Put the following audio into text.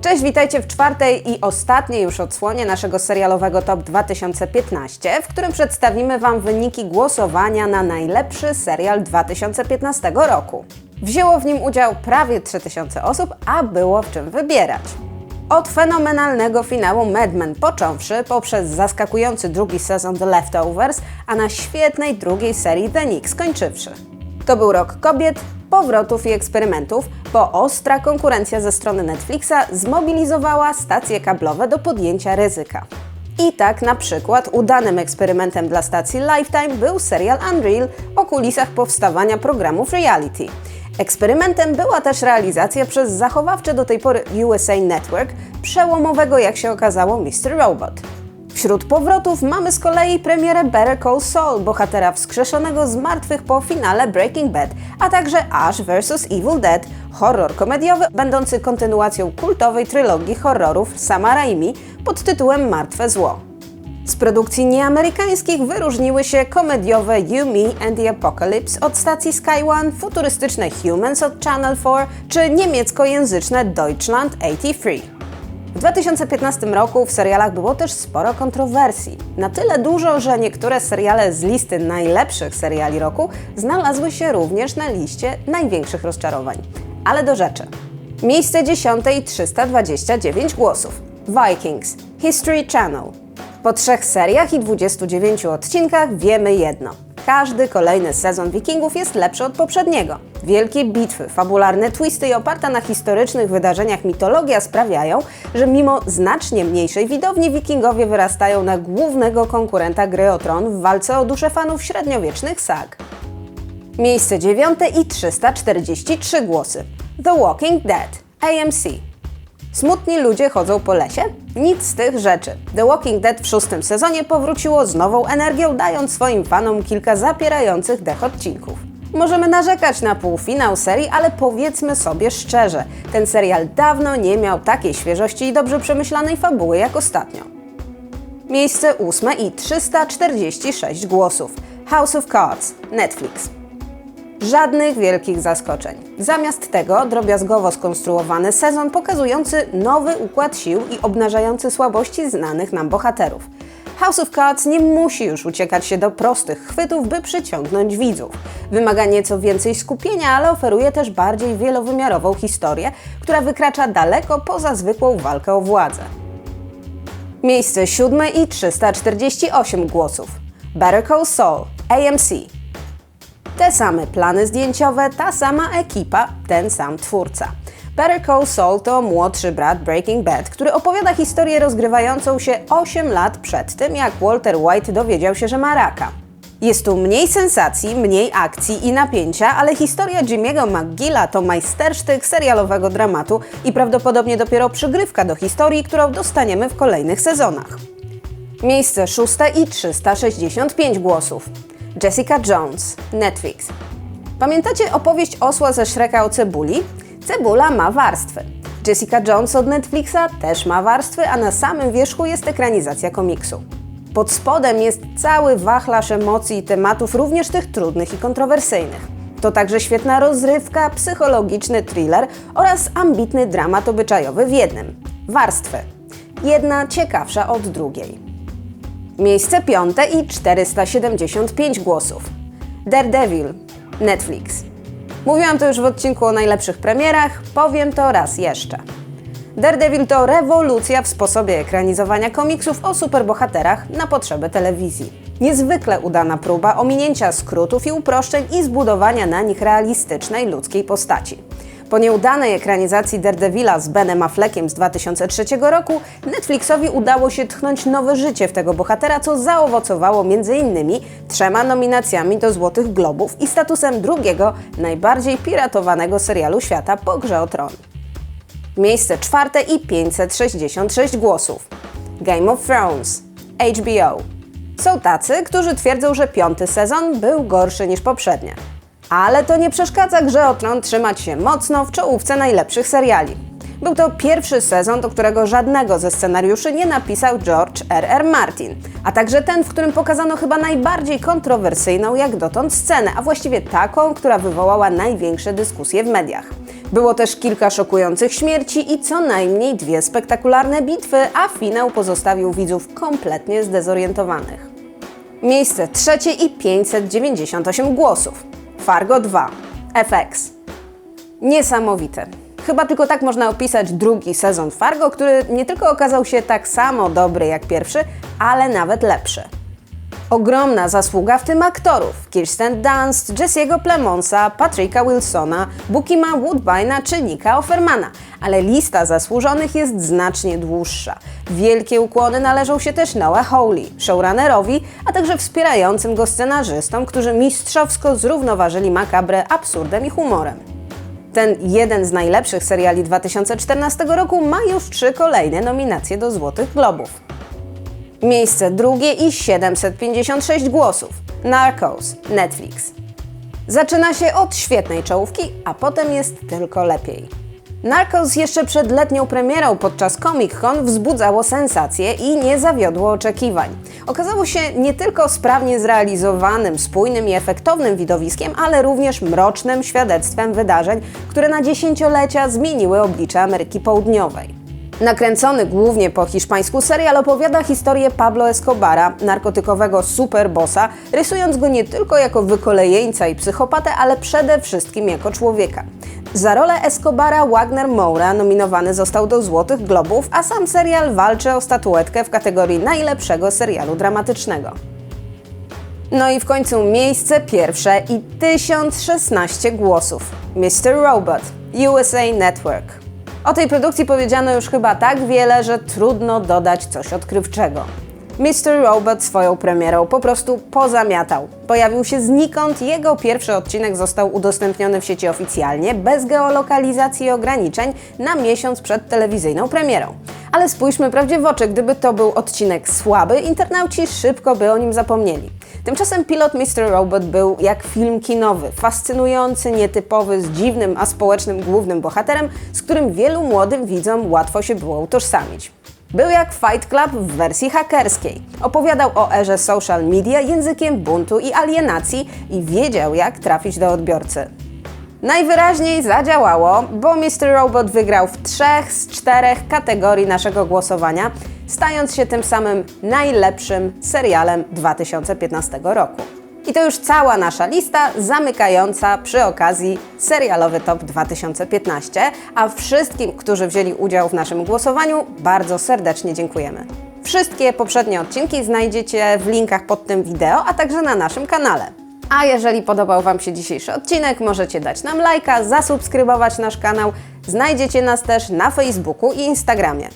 Cześć, witajcie w czwartej i ostatniej już odsłonie naszego serialowego Top 2015, w którym przedstawimy Wam wyniki głosowania na najlepszy serial 2015 roku. Wzięło w nim udział prawie 3000 osób, a było w czym wybierać. Od fenomenalnego finału Mad Men począwszy, poprzez zaskakujący drugi sezon The Leftovers, a na świetnej drugiej serii The Nick skończywszy. To był rok kobiet, powrotów i eksperymentów, bo ostra konkurencja ze strony Netflixa zmobilizowała stacje kablowe do podjęcia ryzyka. I tak na przykład udanym eksperymentem dla stacji Lifetime był serial Unreal o kulisach powstawania programów reality. Eksperymentem była też realizacja przez zachowawcze do tej pory USA Network przełomowego, jak się okazało, Mr. Robot. Wśród powrotów mamy z kolei premierę Better Call Saul, bohatera wskrzeszonego z martwych po finale Breaking Bad, a także Ash vs. Evil Dead, horror komediowy będący kontynuacją kultowej trylogii horrorów Sama Raimi pod tytułem Martwe Zło. Z produkcji nieamerykańskich wyróżniły się komediowe You, Me and the Apocalypse od stacji Sky One, futurystyczne Humans od Channel 4 czy niemieckojęzyczne Deutschland 83. W 2015 roku w serialach było też sporo kontrowersji. Na tyle dużo, że niektóre seriale z listy najlepszych seriali roku znalazły się również na liście największych rozczarowań. Ale do rzeczy. Miejsce 10 i 329 głosów. Vikings, History Channel. Po trzech seriach i 29 odcinkach wiemy jedno. Każdy kolejny sezon Wikingów jest lepszy od poprzedniego. Wielkie bitwy, fabularne twisty i oparta na historycznych wydarzeniach mitologia sprawiają, że mimo znacznie mniejszej widowni Wikingowie wyrastają na głównego konkurenta gry o tron w walce o duszę fanów średniowiecznych sag. Miejsce dziewiąte i 343 głosy. The Walking Dead, AMC. Smutni ludzie chodzą po lesie? Nic z tych rzeczy. The Walking Dead w szóstym sezonie powróciło z nową energią, dając swoim fanom kilka zapierających dech odcinków. Możemy narzekać na półfinał serii, ale powiedzmy sobie szczerze, ten serial dawno nie miał takiej świeżości i dobrze przemyślanej fabuły jak ostatnio. Miejsce ósme i 346 głosów. House of Cards, Netflix. Żadnych wielkich zaskoczeń. Zamiast tego drobiazgowo skonstruowany sezon pokazujący nowy układ sił i obnażający słabości znanych nam bohaterów. House of Cards nie musi już uciekać się do prostych chwytów, by przyciągnąć widzów. Wymaga nieco więcej skupienia, ale oferuje też bardziej wielowymiarową historię, która wykracza daleko poza zwykłą walkę o władzę. Miejsce siódme i 348 głosów. Better Call Saul, AMC. Te same plany zdjęciowe, ta sama ekipa, ten sam twórca. Better Call Saul to młodszy brat Breaking Bad, który opowiada historię rozgrywającą się 8 lat przed tym, jak Walter White dowiedział się, że ma raka. Jest tu mniej sensacji, mniej akcji i napięcia, ale historia Jimmy'ego McGilla to majstersztyk serialowego dramatu i prawdopodobnie dopiero przygrywka do historii, którą dostaniemy w kolejnych sezonach. Miejsce szóste i 365 głosów. Jessica Jones, Netflix. Pamiętacie opowieść osła ze Shreka o cebuli? Cebula ma warstwy. Jessica Jones od Netflixa też ma warstwy, a na samym wierzchu jest ekranizacja komiksu. Pod spodem jest cały wachlarz emocji i tematów, również tych trudnych i kontrowersyjnych. To także świetna rozrywka, psychologiczny thriller oraz ambitny dramat obyczajowy w jednym. Warstwy. Jedna ciekawsza od drugiej. Miejsce piąte i 475 głosów. Daredevil, Netflix. Mówiłam to już w odcinku o najlepszych premierach, powiem to raz jeszcze. Daredevil to rewolucja w sposobie ekranizowania komiksów o superbohaterach na potrzeby telewizji. Niezwykle udana próba ominięcia skrótów i uproszczeń i zbudowania na nich realistycznej ludzkiej postaci. Po nieudanej ekranizacji Daredevila z Benem Affleckiem z 2003 roku, Netflixowi udało się tchnąć nowe życie w tego bohatera, co zaowocowało m.in. trzema nominacjami do Złotych Globów i statusem drugiego, najbardziej piratowanego serialu świata po Grze o Tron. Miejsce czwarte i 566 głosów. Game of Thrones, HBO. Są tacy, którzy twierdzą, że piąty sezon był gorszy niż poprzednie. Ale to nie przeszkadza grze o tron trzymać się mocno w czołówce najlepszych seriali. Był to pierwszy sezon, do którego żadnego ze scenariuszy nie napisał George R. R. Martin, a także ten, w którym pokazano chyba najbardziej kontrowersyjną jak dotąd scenę, a właściwie taką, która wywołała największe dyskusje w mediach. Było też kilka szokujących śmierci i co najmniej dwie spektakularne bitwy, a finał pozostawił widzów kompletnie zdezorientowanych. Miejsce trzecie i 598 głosów. Fargo 2. FX. Niesamowite. Chyba tylko tak można opisać drugi sezon Fargo, który nie tylko okazał się tak samo dobry jak pierwszy, ale nawet lepszy. Ogromna zasługa w tym aktorów Kirsten Dunst, Jesse'ego Plemonsa, Patricka Wilsona, Bookima Woodbine'a czy Nika Offermana. Ale lista zasłużonych jest znacznie dłuższa. Wielkie ukłony należą się też Noah Hawley, showrunnerowi, a także wspierającym go scenarzystom, którzy mistrzowsko zrównoważyli makabrę absurdem i humorem. Ten jeden z najlepszych seriali 2014 roku ma już trzy kolejne nominacje do Złotych Globów. Miejsce drugie i 756 głosów. Narcos, Netflix. Zaczyna się od świetnej czołówki, a potem jest tylko lepiej. Narcos jeszcze przed letnią premierą podczas Comic Con wzbudzało sensacje i nie zawiodło oczekiwań. Okazało się nie tylko sprawnie zrealizowanym, spójnym i efektownym widowiskiem, ale również mrocznym świadectwem wydarzeń, które na dziesięciolecia zmieniły oblicze Ameryki Południowej. Nakręcony głównie po hiszpańsku serial opowiada historię Pablo Escobara, narkotykowego superbossa, rysując go nie tylko jako wykolejeńca i psychopatę, ale przede wszystkim jako człowieka. Za rolę Escobara Wagner Moura nominowany został do Złotych Globów, a sam serial walczy o statuetkę w kategorii najlepszego serialu dramatycznego. No i w końcu miejsce pierwsze i 1016 głosów. Mr. Robot, USA Network. O tej produkcji powiedziano już chyba tak wiele, że trudno dodać coś odkrywczego. Mr. Robot swoją premierą po prostu pozamiatał. Pojawił się znikąd, jego pierwszy odcinek został udostępniony w sieci oficjalnie, bez geolokalizacji i ograniczeń, na miesiąc przed telewizyjną premierą. Ale spójrzmy prawdzie w oczy, gdyby to był odcinek słaby, internauci szybko by o nim zapomnieli. Tymczasem pilot Mr. Robot był jak film kinowy, fascynujący, nietypowy, z dziwnym, a społecznym głównym bohaterem, z którym wielu młodym widzom łatwo się było utożsamić. Był jak Fight Club w wersji hakerskiej. Opowiadał o erze social media językiem buntu i alienacji i wiedział, jak trafić do odbiorcy. Najwyraźniej zadziałało, bo Mr. Robot wygrał w trzech z czterech kategorii naszego głosowania, stając się tym samym najlepszym serialem 2015 roku. I to już cała nasza lista zamykająca przy okazji serialowy Top 2015, a wszystkim, którzy wzięli udział w naszym głosowaniu, bardzo serdecznie dziękujemy. Wszystkie poprzednie odcinki znajdziecie w linkach pod tym wideo, a także na naszym kanale. A jeżeli podobał Wam się dzisiejszy odcinek, możecie dać nam lajka, zasubskrybować nasz kanał. Znajdziecie nas też na Facebooku i Instagramie.